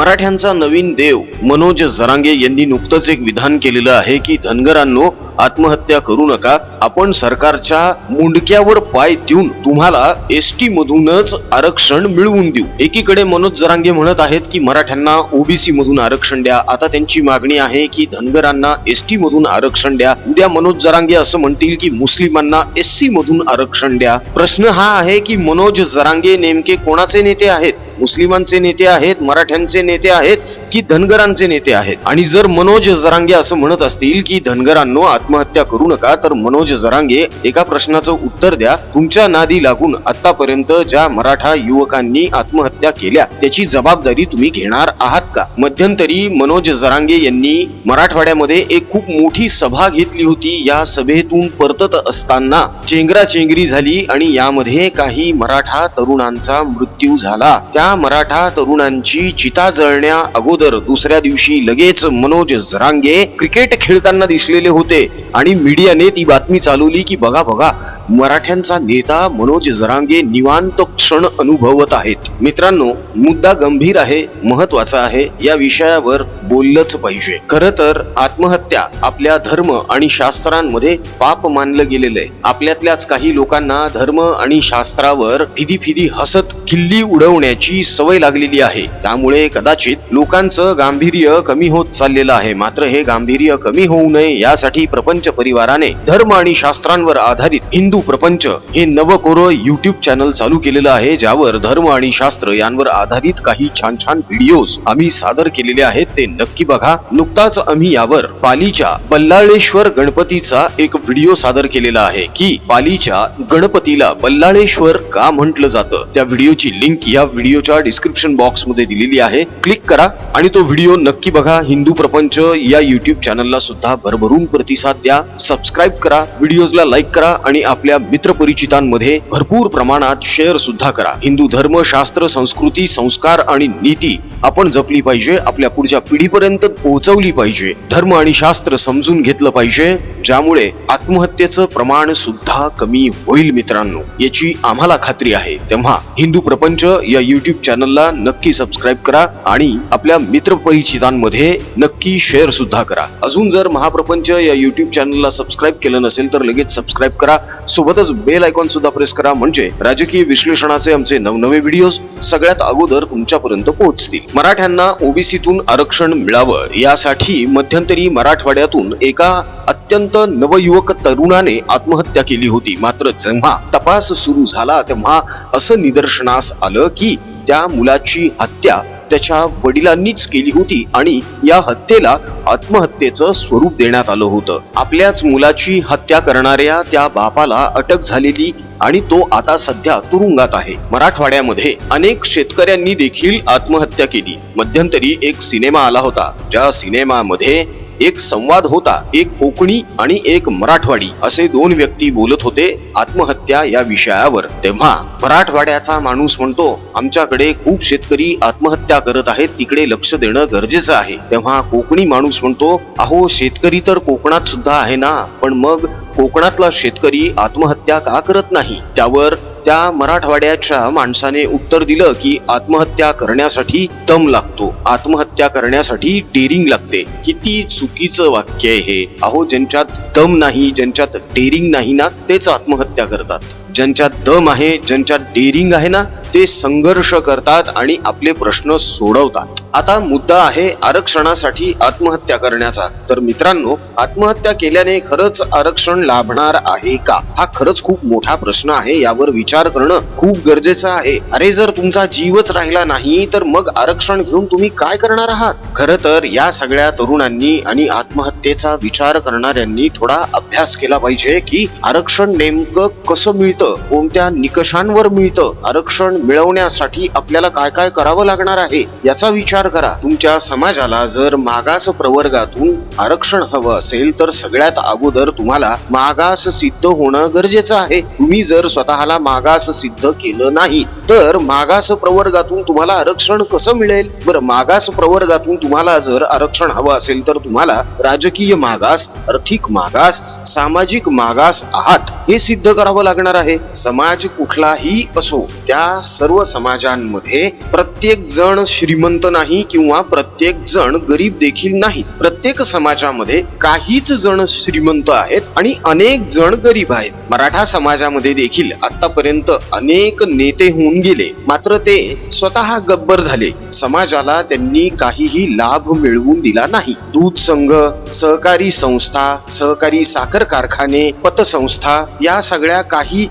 मराठ्यांचा नवीन देव मनोज जरांगे यांनी नुकतंच एक विधान केलेलं आहे की धनगरांनो आत्महत्या करू नका. आपण सरकारच्या मुंडक्यावर पाय देऊन तुम्हाला एस टी मधूनच आरक्षण मिळवून देऊ. एकीकडे मनोज जरांगे म्हणत आहेत की मराठ्यांना ओबीसी मधून आरक्षण द्या. आता त्यांची मागणी आहे की धनगरांना एस टी मधून आरक्षण द्या. उद्या मनोज जरांगे असं म्हणतील की मुस्लिमांना एस सी मधून आरक्षण द्या. प्रश्न हा आहे की मनोज जरांगे नेमके कोणाचे नेते आहेत? मुस्लिमांचे नेते आहेत मराठ्यांचे नेते आहेत की धनगरांचे नेते आहेत. आणि जर मनोज जरांगे असं म्हणत असतील की धनगरांनो आत्महत्या करू नका तर मनोज जरांगे एका प्रश्नाचं उत्तर द्या. तुमच्या नादी लागून आतापर्यंत ज्या मराठा युवकांनी आत्महत्या केल्या त्याची जबाबदारी तुम्ही घेणार आहात का? मध्यंतरी मनोज जरांगे यांनी मराठवाड्यामध्ये एक खूप मोठी सभा घेतली होती. या सभेतून परतत असताना चेंगरा चेंगरी झाली आणि यामध्ये काही मराठा तरुणांचा मृत्यू झाला. त्या मराठा तरुणांची चिता जळण्या अगोदर दुसऱ्या दिवशी लगेच मनोज जरांगे क्रिकेट खेळताना दिसलेले होते आणि मीडियाने ती बातमी चालवली की बघा बघा मराठ्यांचा नेता मनोज जरांगे निवांत क्षण अनुभवत आहेत. मित्रांनो मुद्दा गंभीर आहे महत्त्वाचा आहे या विषयावर बोललंच पाहिजे. खर तर आत्महत्या आपल्या धर्म आणि शास्त्रांमध्ये पाप मानलं गेलेलं आहे. आपल्यातल्याच काही लोकांना धर्म आणि शास्त्रावर फिदी फिदी हसत खिल्ली उडवण्याची सवय लागलेली आहे. त्यामुळे कदाचित लोकांचं गांभीर्य कमी होत चाललेलं आहे. मात्र हे गांभीर्य कमी होऊ नये यासाठी प्रपंच परिवाराने धर्म आणि शास्त्रांवर आधारित हिंदू प्रपंच हे नवकोर युट्यूब चॅनल चालू केलेलं आहे ज्यावर धर्म आणि शास्त्र यांवर आधारित काही छान छान व्हिडिओज आम्ही सादर केलेले आहेत ते नक्की बघा. नुकताच आम्ही यावर पालीच्या बल्लाळेश्वर गणपतीचा एक व्हिडिओ सादर केलेला आहे की पालीच्या गणपतीला बल्लाळेश्वर का म्हटलं जातं? त्या व्हिडिओची लिंक या व्हिडिओच्या डिस्क्रिप्शन बॉक्समध्ये दिलेली आहे. क्लिक करा आणि तो व्हिडिओ नक्की बघा. हिंदू प्रपंच या युट्यूब चॅनलला सुद्धा भरभरून प्रतिसाद द्या. सबस्क्राईब करा. व्हिडिओजला लाईक करा आणि आपल्या मित्रपरिचितांमध्ये भरपूर प्रमाणात शेअर सुद्धा करा. हिंदू धर्म शास्त्र संस्कृती संस्कार आणि नीती आपण जपली पाहिजे आपल्या पुढच्या पिढीपर्यंत पोहोचवली पाहिजे. धर्म आणि शास्त्र समजून घेतलं पाहिजे ज्यामुळे आत्महत्येचं प्रमाण सुद्धा कमी होईल मित्रांनो. याची आम्हाला खात्री आहे. तेव्हा हिंदू प्रपंच या युट्यूब चॅनलला नक्की सबस्क्राईब करा आणि आपल्या मित्रपरिचितांमध्ये नक्की शेअर सुद्धा करा. अजून जर महाप्रपंच या युट्यूब चॅनलला सबस्क्राईब केलं नसेल तर लगेच सबस्क्राईब करा. सोबतच बेल आयकॉन सुद्धा प्रेस करा. म्हणजे राजकीय विश्लेषणाचे आमचे नवनवे व्हिडिओज सगळ्यात अगोदर तुमच्यापर्यंत पोहोचतील. मराठ्यांना ओबीसीतून आरक्षण मिळावं यासाठी मध्यंतरी मराठवाड्यातून एका अत्यंत नवयुवक तरुणाने आत्महत्या केली होती. मात्र जेव्हा तपास सुरू झाला तेव्हा असं निदर्शनास आलं की त्या मुलाची हत्या त्याच्या वडिलांनीच केली होती आणि या हत्येला आत्महत्येचं स्वरूप देण्यात आलं होतं. आपल्याच मुलाची हत्या करणाऱ्या त्या बापाला अटक झालेली आणि तो आता सध्या तुरुंगात आहे. मराठवाड्यामध्ये अनेक शेतकऱ्यांनी देखील आत्महत्या केली. मध्यंतरी एक सिनेमा आला होता. ज्या सिनेमामध्ये एक संवाद होता एक कोकणी आणि एक मराठवाडी असे दोन व्यक्ती बोलत होते आत्महत्या या विषयावर. तेव्हा मराठवाड्याचा माणूस म्हणतो आमच्याकडे खूप शेतकरी आत्महत्या करत आहेत तिकडे लक्ष देणं गरजेचं आहे. तेव्हा कोकणी माणूस म्हणतो अहो शेतकरी तर कोकणात सुद्धा आहे ना पण मग कोकणातला शेतकरी आत्महत्या का करत नाही? त्यावर त्या मराठवाड्याच्या माणसाने उत्तर दिलं की आत्महत्या करण्यासाठी दम लागतो. आत्महत्या करण्यासाठी डेरिंग लागते. किती चुकीचं वाक्य आहे हे. अहो ज्यांच्यात दम नाही ज्यांच्यात डेअरिंग नाही ना तेच आत्महत्या करतात. ज्यांच्यात दम आहे ज्यांच्यात डेअरिंग आहे ना ते संघर्ष करतात आणि आपले प्रश्न सोडवतात. आता मुद्दा आहे आरक्षणासाठी आत्महत्या करण्याचा. तर मित्रांनो आत्महत्या केल्याने खरंच आरक्षण लाभणार आहे का? हा खरंच खूप मोठा प्रश्न आहे यावर विचार करणं खूप गरजेचं आहे. अरे जर तुमचा जीवच राहिला नाही तर मग आरक्षण घेऊन तुम्ही काय करणार आहात? खर तर या सगळ्या तरुणांनी आणि आत्महत्येचा विचार करणाऱ्यांनी थोडा अभ्यास केला पाहिजे की आरक्षण नेमकं कसं मिळतं कोणत्या निकषांवर मिळतं? आरक्षण मिळवण्यासाठी आपल्याला काय काय करावं लागणार आहे याचा विचार करा. तुमच्या समाजाला जर मागास प्रवर्गातून आरक्षण हवं असेल तर सगळ्यात अगोदर तुम्हाला मागास सिद्ध होणं गरजेचं आहे. तुम्ही जर स्वतःला मागास सिद्ध केलं नाही तर मागास प्रवर्गातून तुम्हाला आरक्षण कसं मिळेल? बरं मागास प्रवर्गातून तुम्हाला जर आरक्षण हवं असेल तर तुम्हाला राजकीय मागास आर्थिक मागास सामाजिक मागास आहात हे सिद्ध करावं लागणार आहे. समाज कुठलाही असो त्या सर्व समाजांमध्ये प्रत्येक जण श्रीमंत नाही किंवा प्रत्येक जण गरीब देखील नाही. प्रत्येक समाजामध्ये काहीच जण श्रीमंत आहेत आणि अनेक जण गरीब आहेत. मराठा समाजामध्ये देखील आतापर्यंत अनेक नेते होऊन गेले. मात्र ते स्वतः गब्बर झाले. समाजाला त्यांनी काहीही लाभ मिळवून दिला नाही. दूध संघ सहकारी संस्था सहकारी साखर कारखाने पतसंस्था या सगळ्या काही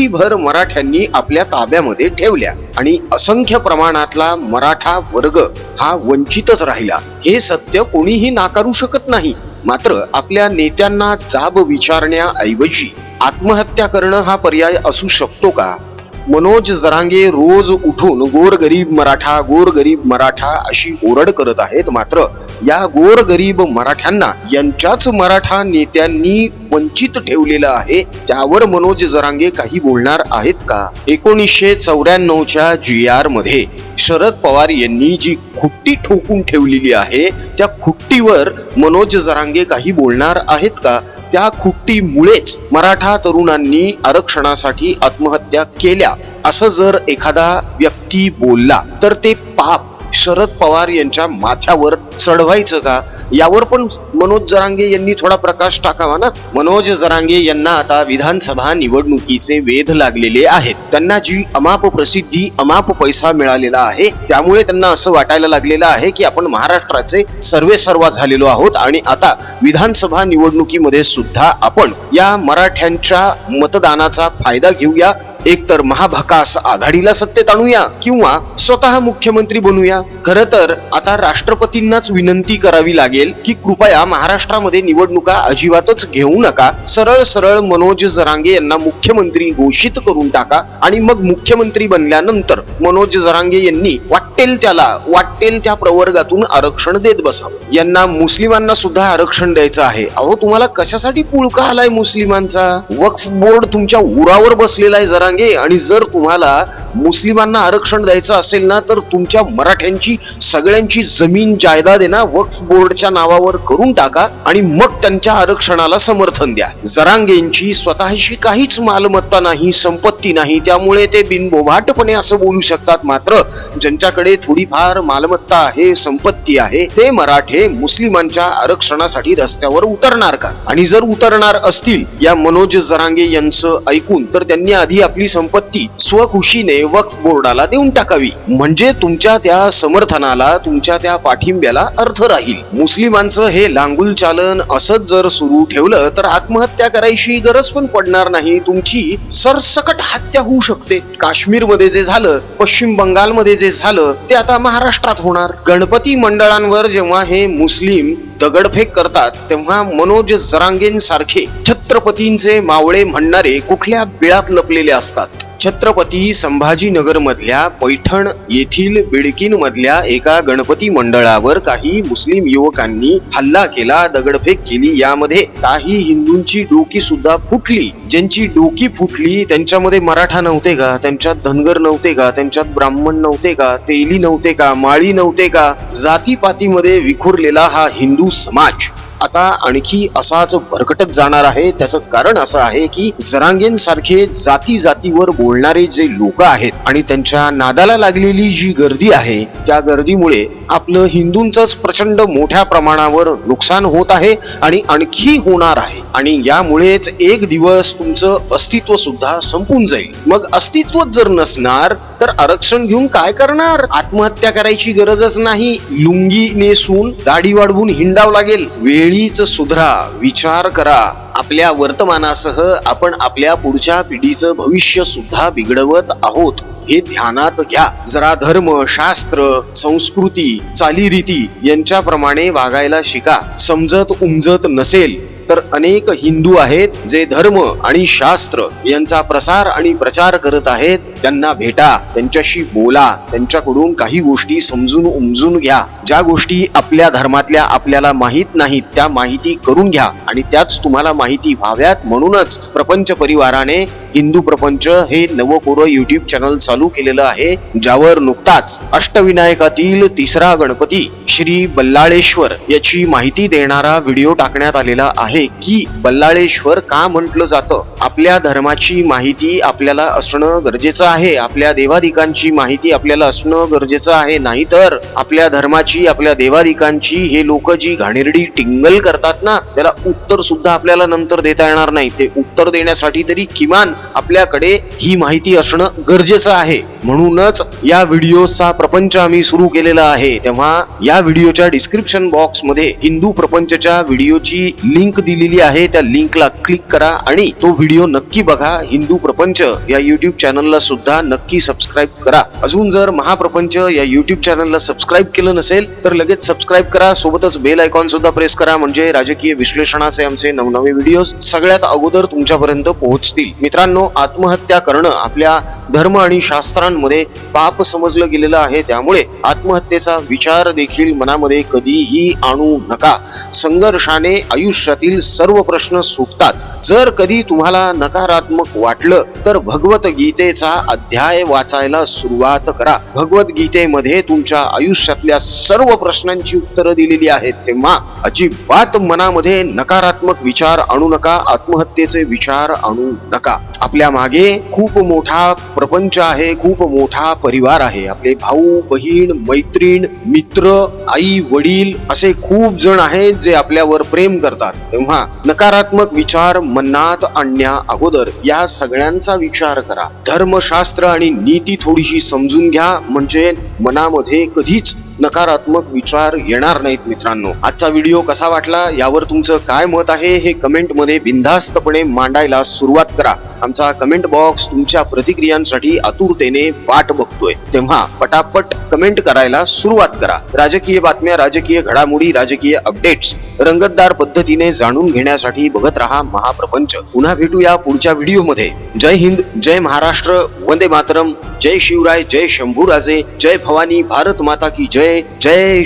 मुठीभर मराठ्यांनी आपल्या ताब्यामध्ये ठेवल्या. आणि असंख्य प्रमाणातला मराठा वर्ग हा वंचितच राहिला. हे सत्य कोणीही नाकारू शकत नाही. मात्र आपल्या नेत्यांना जाब विचारण्याऐवजी आत्महत्या करणं हा पर्याय असू शकतो का? मनोज जरांगे रोज उठून गोर गरीब मराठा गोर गरीब मराठा अशी ओरड करत आहेत. मात्र या गोर गरीब मराठ्यांना यांच्याच मराठा नेत्यांनी वंचित ठेवलेलं आहे त्यावर मनोज जरांगे काही बोलणार आहेत का? एकोणीसशे चौऱ्याण्णवच्या जी आरमध्ये शरद पवार यांनी जी खुट्टी ठोकून ठेवलेली आहे त्या खुट्टीवर मनोज जरांगे काही बोलणार आहेत का? त्या खुट्टीमुळेच मराठा तरुणांनी आरक्षणासाठी आत्महत्या केल्या. असं जर एखादा व्यक्ती बोलला तर ते पाप शरद पवार यांच्या माथ्यावर चढवायचं का? यावर पण मनोज जरांगे यांनी थोडा प्रकाश टाकावा ना? मनोज जरांगे यांना आता विधानसभा निवडणुकीचे वेध लागलेले आहेत. त्यांना जी अमाप प्रसिद्धी अमाप पैसा मिळालेला आहे त्यामुळे त्यांना असं वाटायला लागलेलं आहे की आपण महाराष्ट्राचे सर्वे सर्वा झालेलो आहोत आणि आता विधानसभा निवडणुकीमध्ये सुद्धा आपण या मराठ्यांच्या मतदानाचा फायदा घेऊया. एकतर महाभकास आघाडीला सत्तेत आणूया किंवा स्वतः मुख्यमंत्री बनूया. खर तर आता राष्ट्रपतींनाच विनंती करावी लागेल की कृपया महाराष्ट्रामध्ये निवडणुका अजिबातच घेऊ नका. सरळ सरळ मनोज जरांगे यांना मुख्यमंत्री घोषित करून टाका आणि मग मुख्यमंत्री बनल्यानंतर मनोज जरांगे यांनी वाटेल त्याला वाटेल त्या प्रवर्गातून आरक्षण देत बसावं. यांना मुस्लिमांना सुद्धा आरक्षण द्यायचं आहे. अहो तुम्हाला कशासाठी पुळका आलाय मुस्लिमांचा? वक्फ बोर्ड तुमच्या उरावर बसलेला आहे जरा जरांगे आणि जर तुम्हाला मुस्लिमांना आरक्षण द्यायचं असेल ना तर तुमच्या मराठ्यांची सगळ्यांची जमीन जायदाद आहे ना वक्फ बोर्डच्या नावावर करून टाका आणि मग त्यांच्या आरक्षणाला समर्थन द्या. जरांगेंची स्वतःशी काहीच मालमत्ता नाही संपत्ती नाही त्यामुळे ते बिनबोभाटपणे असं बोलू शकतात. मात्र ज्यांच्याकडे थोडीफार मालमत्ता आहे संपत्ती आहे ते मराठे मुस्लिमांच्या आरक्षणासाठी रस्त्यावर उतरणार का? आणि जर उतरणार असतील या मनोज जरांगे यांचं ऐकून तर त्यांनी आधी आपली संपत्ती स्वखुशीने वक्फ बोर्डाला देऊन टाकावी. म्हणजे तुमच्या त्या समर्थनाला तुमच्या त्या पाठिंब्याला अर्थ राहील. मुस्लिमांचं हे लांगुल चालन असंच जर सुरू ठेवलं तर आत्महत्या करायची गरज पण पडणार नाही. तुमची सरसकट हत्या होऊ शकते. काश्मीरमध्ये जे झालं पश्चिम बंगालमध्ये जे झालं ते आता महाराष्ट्रात होणार. गणपती मंडळांवर जेव्हा हे मुस्लिम दगडफेक करतात तेव्हा मनोज जरांगेंसारखे छत्रपतींचे मावळे म्हणणारे कुठल्या बिळात लपलेले असतात? छत्रपती संभाजीनगर मधल्या पैठण येथील बिडकीन मधल्या एका गणपती मंडळावर काही मुस्लिम युवकांनी हल्ला केला दगडफेक केली. यामध्ये काही हिंदूंची डोकी सुद्धा फुटली. ज्यांची डोकी फुटली त्यांच्यामध्ये मराठा नव्हते का? त्यांच्यात धनगर नव्हते का? त्यांच्यात ब्राह्मण नव्हते का? तेली नव्हते का? माळी नव्हते का? जातीपातीमध्ये विखुरलेला हा हिंदू समाज. आता आणखी असाच भरकटत जाणार आहे. त्याचं कारण असं आहे की जरांगेंसारखे जाती जातीवर बोलणारे जे लोक आहेत आणि त्यांच्या नादाला लागलेली जी गर्दी आहे त्या गर्दीमुळे आपलं हिंदूंच प्रचंड मोठ्या प्रमाणावर नुकसान होत आहे आणि आणखी होणार आहे. आणि यामुळेच एक दिवस तुमचं अस्तित्व सुद्धा संपून जाईल. मग अस्तित्वच जर नसणार तर आरक्षण घेऊन काय करणार? आत्महत्या करायची गरजच नाही. लुंगी नेसून दाढी वाढवून हिंडाव लागेल. वेळ वेळीच सुधरा विचार करा. आपल्या वर्तमानासह आपण आपल्या पुढच्या पिढीचं भविष्य सुद्धा बिघडवत आहोत. हे ध्यानात घ्या. जरा धर्म शास्त्र संस्कृती चालीरीती यांच्याप्रमाणे वागायला शिका. समजत उमजत नसेल. तर अनेक हिंदू आहेत जे धर्म आणि शास्त्र यांचा प्रसार आणि प्रचार करत आहेत. त्यांना भेटा त्यांच्याशी बोला त्यांच्याकडून काही गोष्टी समजून उमजून घ्या. ज्या गोष्टी आपल्या धर्मातल्या आपल्याला माहीत नाहीत त्या माहिती करून घ्या आणि त्याच तुम्हाला माहिती व्हाव्यात म्हणूनच प्रपंच परिवाराने हिंदू प्रपंच हे नवकोर युट्यूब चॅनल चालू केलेलं आहे ज्यावर नुकताच अष्टविनायकातील तिसरा गणपती श्री बल्लाळेश्वर याची माहिती देणारा व्हिडिओ टाकण्यात आलेला आहे की बल्लाळेश्वर का म्हटलं जातं? आपल्या धर्माची माहिती आपल्याला असणं गरजेचं आहे. आपल्या देवाधिकांची माहिती आपल्याला असणं गरजेचं आहे. नाहीतर आपल्या धर्माची आपल्या देवाधिकांची हे लोक जी घाणेरडी टिंगल करतात ना त्याला उत्तर सुद्धा आपल्याला नंतर देता येणार नाही. ते उत्तर देण्यासाठी तरी किमान आपल्याकडे ही माहिती असणं गरजेचं आहे. म्हणूनच या व्हिडिओचा प्रपंच आम्ही सुरू केलेला आहे. तेव्हा या व्हिडिओच्या डिस्क्रिप्शन बॉक्समध्ये हिंदू प्रपंचच्या व्हिडिओची लिंक दिलेली आहे. त्या लिंकला क्लिक करा आणि तो व्हिडिओ नक्की बघा. हिंदू प्रपंच या युट्यूब चॅनलला सुद्धा नक्की सबस्क्राईब करा. अजून जर महाप्रपंच या युट्यूब चॅनलला सबस्क्राईब केलं नसेल तर लगेच सबस्क्राईब करा. सोबतच बेल आयकॉन सुद्धा प्रेस करा. म्हणजे राजकीय विश्लेषणाचे आमचे नवनवे व्हिडिओ सगळ्यात अगोदर तुमच्यापर्यंत पोहोचतील. मित्रांनो आत्महत्या करणं आपल्या धर्म आणि शास्त्रांमध्ये पाप समजलं गेलेलं आहे. त्यामुळे आत्महत्येचा विचार देखील मनामध्ये कधीही आणू नका. संघर्षाने आयुष्यातील सर्व प्रश्न सुटतात. जर कधी तुम्हाला नकारात्मक वाटलं तर भगवद्गीतेचा अध्याय वाचायला सुरुवात करा. भगवद्गीतेमध्ये तुमच्या आयुष्यातल्या सर्व प्रश्नांची उत्तरं दिलेली आहेत. तेव्हा अजिबात मनामध्ये नकारात्मक विचार आणू नका आत्महत्येचे विचार आणू नका. आपल्या मागे खूप मोठा प्रपंच आहे खूप खूप मोठा परिवार आहे. आपले भाऊ बहीण मैत्रीण मित्र आई वडील असे खूप जण आहेत जे आपल्यावर प्रेम करतात. तेव्हा नकारात्मक विचार मनात आणण्या अगोदर या सगळ्यांचा विचार करा. धर्मशास्त्र आणि नीती थोडीशी समजून घ्या. म्हणजे मनामध्ये कधीच नकारात्मक विचार येणार नाहीत मित्रांनो. आजचा व्हिडिओ कसा वाटला? यावर तुमचं काय मत आहे? हे कमेंटमध्ये बिनधास्तपणे मांडायला सुरुवात करा. आमचा कमेंट बॉक्स तुमच्या प्रतिक्रियांसाठी आतुरतेने वाट बघतोय. तेव्हा पटापट कमेंट करायला सुरुवात करा. राजकीय बातम्या राजकीय घडामोडी राजकीय अपडेट्स रंगतदार पद्धतीने जाणून घेण्यासाठी बघत रहा महाप्रपंच. पुन्हा भेटूया पुढच्या व्हिडिओमध्ये जय हिंद जय महाराष्ट्र. वंदे मातरम. जय शिवराय जय शंभूराजे. जय भवानी. भारत माता की जय. जय जय